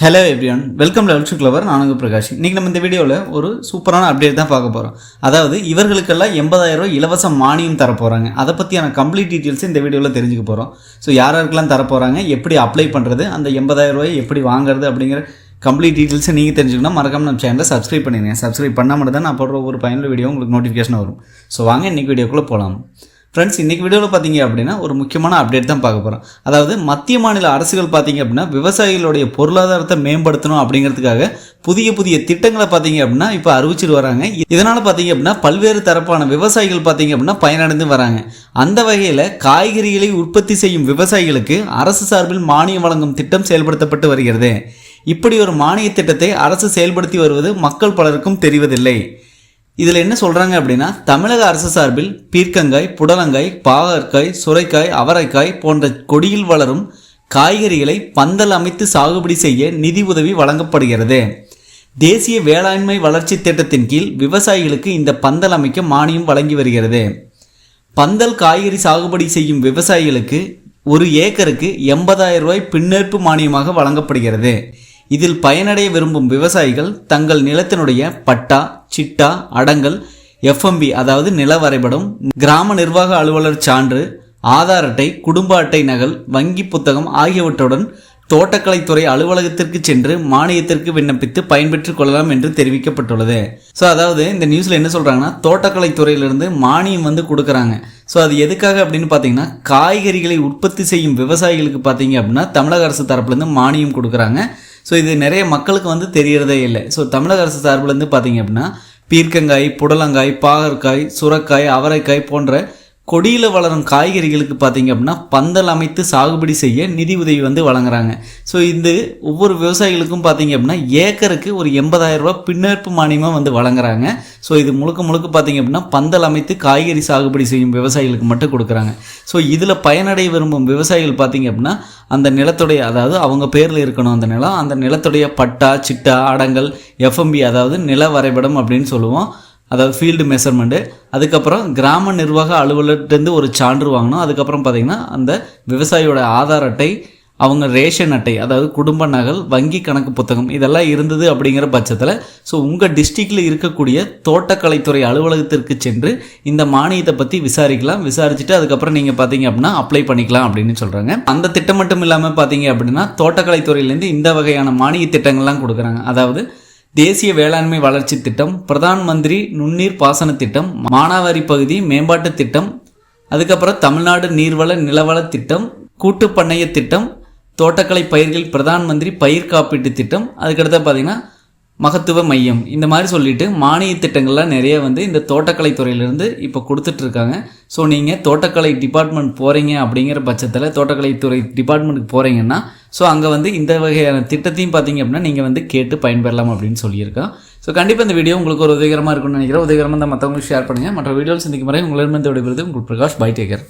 Hello everyone welcome level to clever நானுங்க பிரகாஷ். இன்றைக்கி நம்ம இந்த வீடியோவில் ஒரு சூப்பரான அப்டேட் தான் பார்க்க போகிறோம் அதாவது இவர்களுக்கெல்லாம் எண்பதாயிரம் ரூபாய் இலவச மானியம் தர போகிறாங்க அதை பற்றியான கம்ப்ளீட் டீட்டெயில்ஸ் இந்த வீடியோவில் தெரிஞ்சுக்க போகிறோம் ஸோ யார் யாருக்கெல்லாம் தர போகிறாங்க எப்படி அப்ளை பண்ணுறது அந்த எண்பதாயிரம் ரூபாய் எப்படி வாங்குறது அப்படிங்கிற கம்ப்ளீட் டீட்டெயில்ஸை நீங்கள் தெரிஞ்சுக்கணும். மறக்காம நம்ம சேனலை சப்ஸ்கிரைப் பண்ணிடுங்க. சப்ஸ்கிரைப் பண்ணால் மட்டும் தான் நான் போடுற ஒரு பயனுள்ள வீடியோ உங்களுக்கு நோட்டிஃபிகேஷன் வரும். ஸோ வாங்க இன்றைக்கி வீடியோக்குள்ளே போகலாம் ஃப்ரெண்ட்ஸ் இன்றைக்கி வீடியோவில் பார்த்தீங்க அப்படின்னா ஒரு முக்கியமான அப்டேட் தான் பார்க்க போகிறோம் அதாவது மத்திய மாநில அரசுகள் பார்த்தீங்க அப்படின்னா விவசாயிகளுடைய பொருளாதாரத்தை மேம்படுத்தணும் அப்படிங்கிறதுக்காக புதிய புதிய திட்டங்களை பார்த்தீங்க அப்படின்னா இப்போ அறிவிச்சிட்டு வராங்க. இதனால் பார்த்தீங்க அப்படின்னா பல்வேறு தரப்பான விவசாயிகள் பார்த்தீங்க அப்படின்னா பயனடைந்து வராங்க. அந்த வகையில் காய்கறிகளை உற்பத்தி செய்யும் விவசாயிகளுக்கு அரசு சார்பில் மானியம் வழங்கும் திட்டம் செயல்படுத்தப்பட்டு வருகிறது. இப்படி ஒரு மானிய திட்டத்தை அரசு செயல்படுத்தி வருவது மக்கள் பலருக்கும் தெரிவதில்லை. இதில் என்ன சொல்கிறாங்க அப்படின்னா தமிழக அரசு சார்பில் பீர்க்கங்காய் புடலங்காய் பாகற்காய் சுரைக்காய் அவரைக்காய் போன்ற கொடியில் வளரும் காய்கறிகளை பந்தல் அமைத்து சாகுபடி செய்ய நிதி உதவி வழங்கப்படுகிறது. தேசிய வேளாண்மை வளர்ச்சி திட்டத்தின் கீழ் விவசாயிகளுக்கு இந்த பந்தல் அமைக்க மானியம் வழங்கி வருகிறது. பந்தல் காய்கறி சாகுபடி செய்யும் விவசாயிகளுக்கு ஒரு ஏக்கருக்கு எண்பதாயிரம் ரூபாய் பின்னேற்பு மானியமாக வழங்கப்படுகிறது. இதில் பயனடைய விரும்பும் விவசாயிகள் தங்கள் நிலத்தினுடைய பட்டா சிட்டா அடங்கல் எஃப்எம்பி அதாவது நில வரைபடம் கிராம நிர்வாக அலுவலர் சான்று ஆதார் அட்டை குடும்ப அட்டை நகல் வங்கி புத்தகம் ஆகியவற்றுடன் தோட்டக்கலைத்துறை அலுவலகத்திற்கு சென்று மானியத்திற்கு விண்ணப்பித்து பயன்பெற்றுக் கொள்ளலாம் என்று தெரிவிக்கப்பட்டுள்ளது. ஸோ அதாவது இந்த நியூஸில் என்ன சொல்கிறாங்கன்னா தோட்டக்கலைத்துறையிலிருந்து மானியம் வந்து கொடுக்குறாங்க. ஸோ அது எதுக்காக அப்படின்னு பார்த்தீங்கன்னா காய்கறிகளை உற்பத்தி செய்யும் விவசாயிகளுக்கு பார்த்தீங்க அப்படின்னா தமிழக அரசு தரப்புலேருந்து மானியம் கொடுக்குறாங்க. ஸோ இது நிறைய மக்களுக்கு வந்து தெரியறதே இல்லை. ஸோ தமிழக அரசு சார்பிலேருந்து பார்த்தீங்க அப்படின்னா பீர்க்கங்காய் புடலங்காய் பாகற்காய் சுரக்காய் அவரைக்காய் போன்ற கொடியில் வளரும் காய்கறிகளுக்கு பார்த்தீங்க அப்படின்னா பந்தல் அமைத்து சாகுபடி செய்ய நிதி உதவி வந்து வழங்குறாங்க. ஸோ இந்த ஒவ்வொரு விவசாயிகளுக்கும் பார்த்தீங்க அப்படின்னா ஏக்கருக்கு ஒரு எண்பதாயிரம் ரூபா பின்னர்ப்பு மானியமாக வந்து வழங்குறாங்க. ஸோ இது முழுக்க முழுக்க பார்த்தீங்க அப்படின்னா பந்தல் அமைத்து காய்கறி சாகுபடி செய்யும் விவசாயிகளுக்கு மட்டும் கொடுக்குறாங்க. ஸோ இதில் பயனடைய விரும்பும் விவசாயிகள் பார்த்தீங்க அப்படின்னா அந்த நிலத்துடைய அதாவது அவங்க பேரில் இருக்கணும் அந்த நிலம் அந்த நிலத்துடைய பட்டா சிட்டா அடங்கல் எஃப்எம்பி அதாவது நில வரைபடம் அப்படின்னு சொல்லுவோம். அதாவது ஃபீல்டு மெஷர்மெண்ட்டு அதுக்கப்புறம் கிராம நிர்வாக அலுவலர்கிட்டேருந்து ஒரு சான்று வாங்கணும். அதுக்கப்புறம் பார்த்திங்கன்னா அந்த விவசாயியோட ஆதார் அட்டை அவங்க ரேஷன் அட்டை அதாவது குடும்ப நகல் வங்கி கணக்கு புத்தகம் இதெல்லாம் இருந்தது அப்படிங்கிற பட்சத்தில் ஸோ உங்கள் டிஸ்ட்ரிக்டில் இருக்கக்கூடிய தோட்டக்கலைத்துறை அலுவலகத்திற்கு சென்று இந்த மானியத்தை பற்றி விசாரிக்கலாம். விசாரிச்சுட்டு அதுக்கப்புறம் நீங்கள் பார்த்தீங்க அப்படின்னா அப்ளை பண்ணிக்கலாம் அப்படின்னு சொல்கிறாங்க அந்த திட்டம் மட்டும் இல்லாமல் பார்த்தீங்க அப்படின்னா தோட்டக்கலைத்துறையிலேருந்து இந்த வகையான மானிய திட்டங்கள்லாம் கொடுக்குறாங்க. அதாவது தேசிய வேளாண்மை வளர்ச்சி திட்டம் பிரதான் மந்திரி நுண்ணீர் பாசன திட்டம் மானாவாரி பகுதி மேம்பாட்டு திட்டம் அதுக்கப்புறம் தமிழ்நாடு நீர்வள நிலவள திட்டம் கூட்டு பண்ணைய திட்டம் தோட்டக்கலை பயிர்கள் பிரதான் மந்திரி பயிர் காப்பீட்டு திட்டம் அதுக்கடுத்து பார்த்தீங்கன்னா மகத்துவ மையம். இந்த மாதிரி சொல்லிட்டு மானிய திட்டங்கள்லாம் நிறைய வந்து இந்த தோட்டக்கலை துறையிலேருந்து இப்போ கொடுத்துட்ருக்காங்க. ஸோ நீங்கள் தோட்டக்கலை டிபார்ட்மெண்ட் போகிறீங்க அப்படிங்கிற பட்சத்தில் தோட்டக்கலைத்துறை டிபார்ட்மெண்ட்டுக்கு போகிறீங்கன்னா ஸோ அங்கே வந்து இந்த வகையான திட்டத்தையும் பார்த்தீங்க அப்படின்னா நீங்கள் வந்து கேட்டு பயன்பெறலாம் அப்படின்னு சொல்லியிருக்கோம். ஸோ கண்டிப்பாக இந்த வீடியோ உங்களுக்கு ஒரு உதவிகரமாக இருக்கும்னு நினைக்கிறேன். உதவிகரமாக தான் மற்றவங்களுக்கு ஷேர் பண்ணுங்கள் மற்ற வீடியோவில் சந்திக்கும் முறை உங்களிடமிருந்து விடுவது உங்கள் பிரகாஷ் பை டேக்கர்